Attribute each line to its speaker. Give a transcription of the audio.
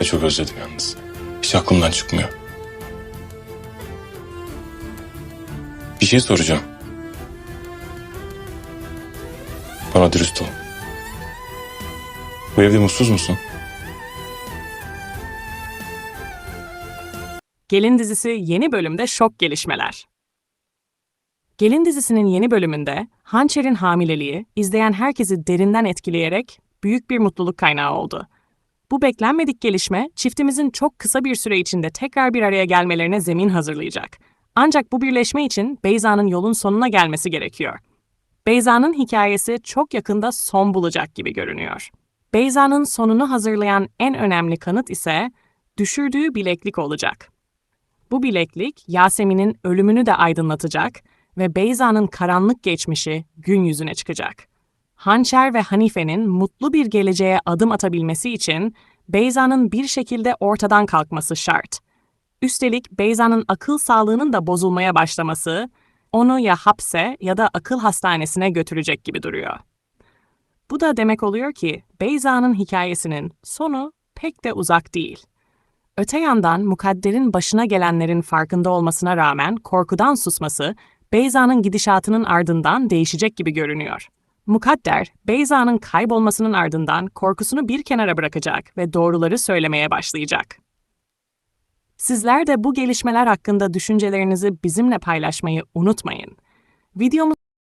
Speaker 1: Ve çok özledim yalnız. Hiç aklımdan çıkmıyor. Bir şey soracağım. Bana dürüst ol. Bu evde mutsuz musun?
Speaker 2: Gelin dizisi yeni bölümde şok gelişmeler. Gelin dizisinin yeni bölümünde Hançer'in hamileliği izleyen herkesi derinden etkileyerek büyük bir mutluluk kaynağı oldu. Bu beklenmedik gelişme çiftimizin çok kısa bir süre içinde tekrar bir araya gelmelerine zemin hazırlayacak. Ancak bu birleşme için Beyza'nın yolun sonuna gelmesi gerekiyor. Beyza'nın hikayesi çok yakında son bulacak gibi görünüyor. Beyza'nın sonunu hazırlayan en önemli kanıt ise düşürdüğü bileklik olacak. Bu bileklik Yasemin'in ölümünü de aydınlatacak ve Beyza'nın karanlık geçmişi gün yüzüne çıkacak. Hançer ve Hanife'nin mutlu bir geleceğe adım atabilmesi için Beyza'nın bir şekilde ortadan kalkması şart. Üstelik Beyza'nın akıl sağlığının da bozulmaya başlaması onu ya hapse ya da akıl hastanesine götürecek gibi duruyor. Bu da demek oluyor ki Beyza'nın hikayesinin sonu pek de uzak değil. Öte yandan mukadderin başına gelenlerin farkında olmasına rağmen korkudan susması Beyza'nın gidişatının ardından değişecek gibi görünüyor. Mukadder, Beyza'nın kaybolmasının ardından korkusunu bir kenara bırakacak ve doğruları söylemeye başlayacak. Sizler de bu gelişmeler hakkında düşüncelerinizi bizimle paylaşmayı unutmayın. Videomu